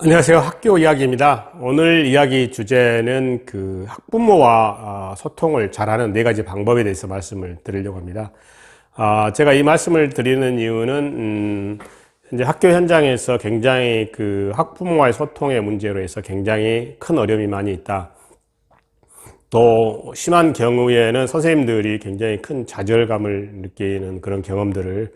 안녕하세요. 학교 이야기입니다. 오늘 이야기 주제는 그 학부모와 아, 소통을 잘하는 네 가지 방법에 대해서 말씀을 드리려고 합니다. 아, 제가 이 말씀을 드리는 이유는 음, 이제 학교 현장에서 굉장히 그 학부모와의 소통의 문제로 해서 굉장히 큰 어려움이 많이 있다. 또 심한 경우에는 선생님들이 굉장히 큰 좌절감을 느끼는 그런 경험들을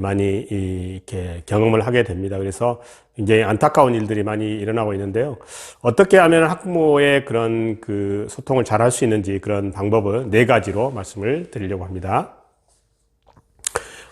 많이 이렇게 경험을 하게 됩니다. 그래서 굉장히 안타까운 일들이 많이 일어나고 있는데요. 어떻게 하면 학부모의 그런 그 소통을 잘 할 수 있는지 그런 방법을 네 가지로 말씀을 드리려고 합니다.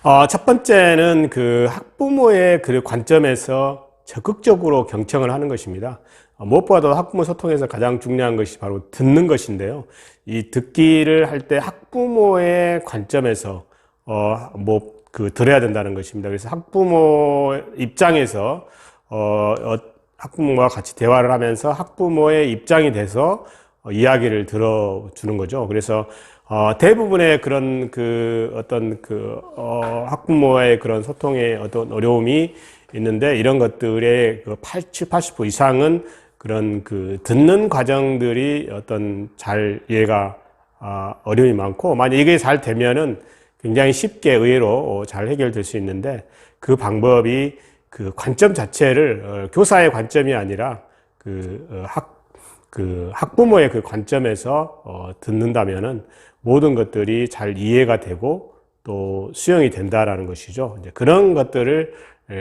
어, 첫 번째는 그 학부모의 그 관점에서 적극적으로 경청을 하는 것입니다. 어, 무엇보다도 학부모 소통에서 가장 중요한 것이 바로 듣는 것인데요. 이 듣기를 할 때 학부모의 관점에서 어, 뭐, 그, 들어야 된다는 것입니다. 그래서 학부모 입장에서, 어, 어 학부모와 같이 대화를 하면서 학부모의 입장이 돼서 어, 이야기를 들어주는 거죠. 그래서, 어, 대부분의 그런 그 어떤 그, 어, 학부모의 그런 소통의 어떤 어려움이 있는데 이런 것들의 그 80, 80% 이상은 그런 그 듣는 과정들이 어떤 잘 이해가 아, 어려움이 많고 만약 이게 잘 되면은 굉장히 쉽게 의외로 잘 해결될 수 있는데 그 방법이 그 관점 자체를 어, 교사의 관점이 아니라 그 어, 학, 그 학부모의 그 관점에서 어, 듣는다면은 모든 것들이 잘 이해가 되고 또 수용이 된다라는 것이죠. 이제 그런 것들을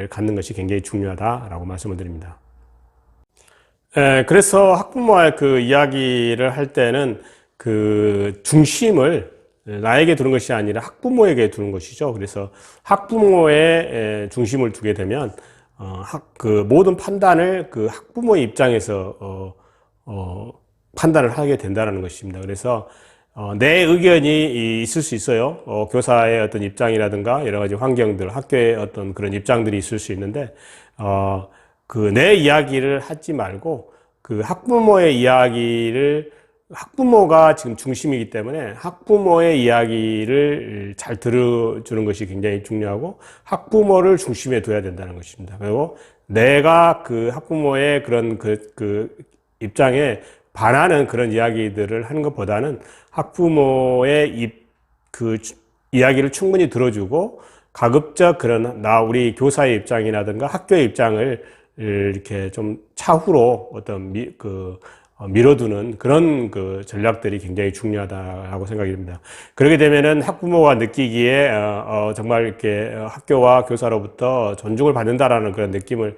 갖는 것이 굉장히 중요하다라고 말씀을 드립니다. 에, 그래서 학부모와의 그 이야기를 할 때는 그 중심을 나에게 두는 것이 아니라 학부모에게 두는 것이죠. 그래서 학부모의 중심을 두게 되면 어, 학, 그 모든 판단을 그 학부모의 입장에서 어, 어, 판단을 하게 된다는 것입니다. 그래서 어, 내 의견이 있을 수 있어요. 어, 교사의 어떤 입장이라든가 여러 가지 환경들, 학교의 어떤 그런 입장들이 있을 수 있는데 어, 그 내 이야기를 하지 말고 그 학부모의 이야기를 학부모가 지금 중심이기 때문에 학부모의 이야기를 잘 들어주는 것이 굉장히 중요하고 학부모를 중심에 둬야 된다는 것입니다. 그리고 내가 그 학부모의 그런 그, 그 입장에 반하는 그런 이야기들을 하는 것보다는 학부모의 입, 그 이야기를 충분히 들어주고 가급적 그런 나 우리 교사의 입장이라든가 학교의 입장을 이렇게 좀 차후로 어떤 미, 그 어, 밀어두는 그런 그 전략들이 굉장히 중요하다고 생각이 듭니다. 그렇게 되면은 학부모가 느끼기에 어, 어, 정말 이렇게 학교와 교사로부터 존중을 받는다라는 그런 느낌을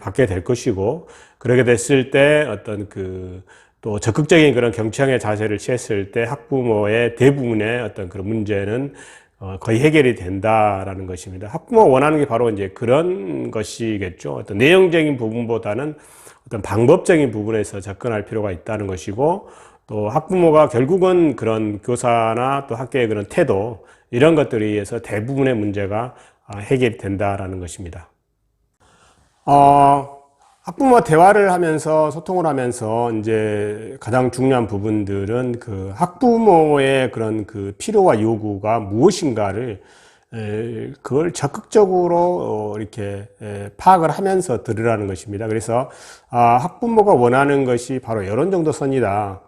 받게 될 것이고 그렇게 됐을 때 어떤 그 또 적극적인 그런 경청의 자세를 취했을 때 학부모의 대부분의 어떤 그런 문제는 어, 거의 해결이 된다라는 것입니다. 학부모가 원하는 게 바로 이제 그런 것이겠죠. 어떤 내용적인 부분보다는 어떤 방법적인 부분에서 접근할 필요가 있다는 것이고 또 학부모가 결국은 그런 교사나 또 학교의 그런 태도 이런 것들에 의해서 대부분의 문제가 아, 해결된다라는 것입니다. 어, 학부모와 대화를 하면서 소통을 하면서 이제 가장 중요한 부분들은 그 학부모의 그런 그 필요와 요구가 무엇인가를 그걸 적극적으로 어, 이렇게 파악을 하면서 들으라는 것입니다. 그래서 아, 학부모가 원하는 것이 바로 이런 정도 선이다.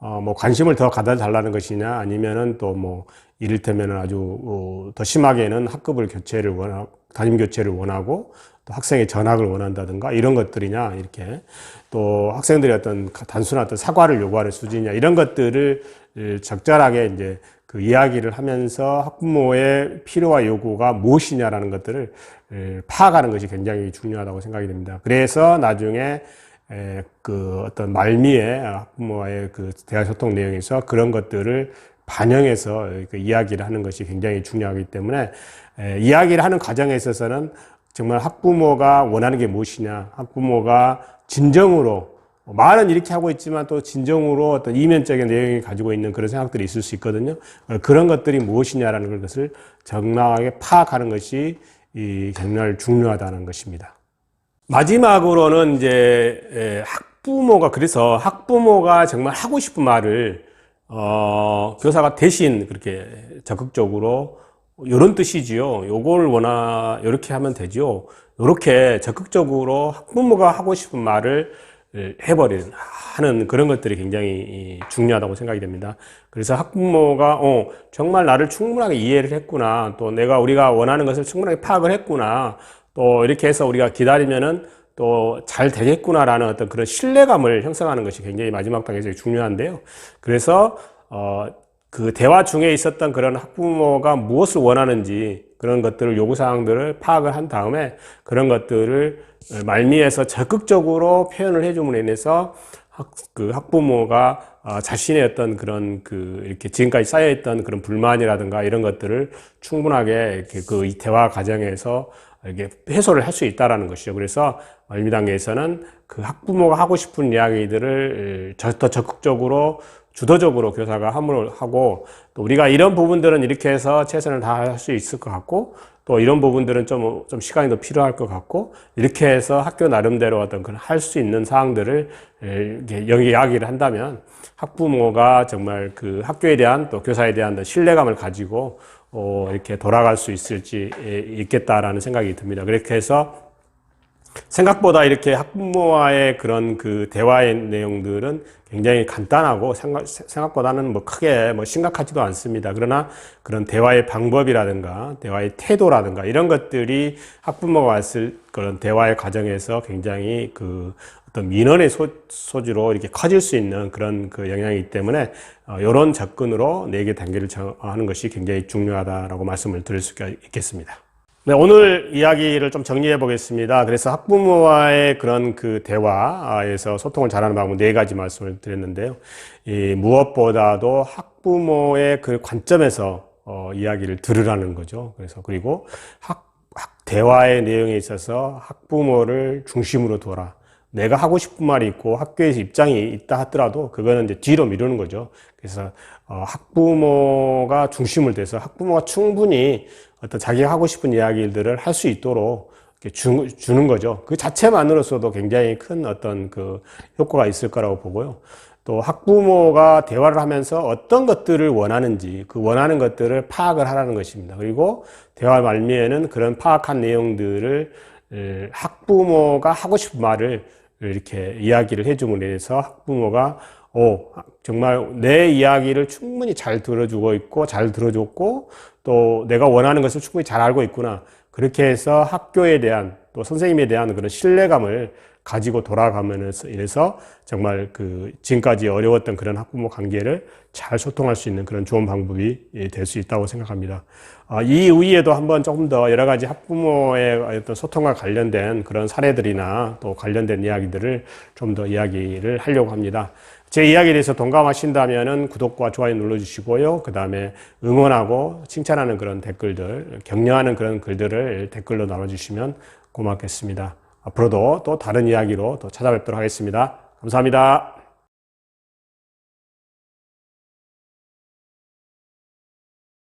어, 뭐 관심을 더 가져 달라는 것이냐 아니면은 또 뭐 이를테면 아주 어, 더 심하게는 학급을 교체를 원하고 담임 교체를 원하고 또 학생의 전학을 원한다든가 이런 것들이냐 이렇게 또 학생들이 어떤 단순한 어떤 사과를 요구하는 수준이냐 이런 것들을 적절하게 이제 그 이야기를 하면서 학부모의 필요와 요구가 무엇이냐라는 것들을 파악하는 것이 굉장히 중요하다고 생각이 됩니다. 그래서 나중에 그 어떤 말미에 학부모와의 그 대화 소통 내용에서 그런 것들을 반영해서 그 이야기를 하는 것이 굉장히 중요하기 때문에 이야기를 하는 과정에 있어서는 정말 학부모가 원하는 게 무엇이냐, 학부모가 진정으로 말은 이렇게 하고 있지만 또 진정으로 어떤 이면적인 내용이 가지고 있는 그런 생각들이 있을 수 있거든요. 그런 것들이 무엇이냐라는 것을 적나하게 파악하는 것이 이 정말 중요하다는 것입니다. 마지막으로는 이제 학부모가 그래서 학부모가 정말 하고 싶은 말을 어, 교사가 대신 그렇게 적극적으로 이런 뜻이지요. 요걸 원하, 이렇게 하면 되죠. 이렇게 적극적으로 학부모가 하고 싶은 말을 해버리는 하는 그런 것들이 굉장히 중요하다고 생각이 됩니다. 그래서 학부모가 어 정말 나를 충분하게 이해를 했구나 또 내가 우리가 원하는 것을 충분하게 파악을 했구나 또 이렇게 해서 우리가 기다리면은 또 잘 되겠구나라는 어떤 그런 신뢰감을 형성하는 것이 굉장히 마지막 단계에서 중요한데요. 그래서 어, 그 대화 중에 있었던 그런 학부모가 무엇을 원하는지 그런 것들을 요구사항들을 파악을 한 다음에 그런 것들을 말미에서 적극적으로 표현을 해줌으로 인해서 학, 그 학부모가 어, 자신의 어떤 그런 그 이렇게 지금까지 쌓여있던 그런 불만이라든가 이런 것들을 충분하게 이렇게 그 대화 과정에서 이게 해소를 할 수 있다라는 것이죠. 그래서 말미 단계에서는 그 학부모가 하고 싶은 이야기들을 더 적극적으로 주도적으로 교사가 함을 하고 또 우리가 이런 부분들은 이렇게 해서 최선을 다할 수 있을 것 같고 또 이런 부분들은 좀, 좀 시간이 더 필요할 것 같고 이렇게 해서 학교 나름대로 어떤 그런 할 수 있는 사항들을 여기 이야기를 한다면 학부모가 정말 그 학교에 대한 또 교사에 대한 신뢰감을 가지고 어, 이렇게 돌아갈 수 있을지 있겠다라는 생각이 듭니다. 그렇게 해서 생각보다 이렇게 학부모와의 그런 그 대화의 내용들은 굉장히 간단하고 생각, 생각보다는 뭐 크게 뭐 심각하지도 않습니다. 그러나 그런 대화의 방법이라든가 대화의 태도라든가 이런 것들이 학부모가 왔을 그런 대화의 과정에서 굉장히 그 어떤 민원의 소, 소지로 이렇게 커질 수 있는 그런 그 영향이기 때문에 어, 이런 접근으로 네 개 단계를 정하는 것이 굉장히 중요하다라고 말씀을 드릴 수가 있겠습니다. 네, 오늘 이야기를 좀 정리해 보겠습니다. 그래서 학부모와의 그런 그 대화에서 소통을 잘하는 방법 네 가지 말씀을 드렸는데요. 이 무엇보다도 학부모의 그 관점에서 어, 이야기를 들으라는 거죠. 그래서 그리고 학, 학 대화의 내용에 있어서 학부모를 중심으로 둬라. 내가 하고 싶은 말이 있고 학교에서 입장이 있다 하더라도 그거는 이제 뒤로 미루는 거죠. 그래서 어, 학부모가 중심을 돼서 학부모가 충분히 어떤 자기가 하고 싶은 이야기들을 할 수 있도록 주, 주는 거죠. 그 자체만으로서도 굉장히 큰 어떤 그 효과가 있을 거라고 보고요. 또 학부모가 대화를 하면서 어떤 것들을 원하는지 그 원하는 것들을 파악을 하라는 것입니다. 그리고 대화 말미에는 그런 파악한 내용들을 학부모가 하고 싶은 말을 이렇게 이야기를 해줌으로 인해서 학부모가 오, 정말 내 이야기를 충분히 잘 들어주고 있고, 잘 들어줬고, 또 내가 원하는 것을 충분히 잘 알고 있구나. 그렇게 해서 학교에 대한 또 선생님에 대한 그런 신뢰감을 가지고 돌아가면서 이래서 정말 그 지금까지 어려웠던 그런 학부모 관계를 잘 소통할 수 있는 그런 좋은 방법이 될 수 있다고 생각합니다. 아, 이 이후에도 한번 조금 더 여러 가지 학부모의 어떤 소통과 관련된 그런 사례들이나 또 관련된 이야기들을 좀 더 이야기를 하려고 합니다. 제 이야기에 대해서 동감하신다면 구독과 좋아요 눌러주시고요. 그 다음에 응원하고 칭찬하는 그런 댓글들, 격려하는 그런 글들을 댓글로 나눠주시면 고맙겠습니다. 앞으로도 또 다른 이야기로 또 찾아뵙도록 하겠습니다. 감사합니다.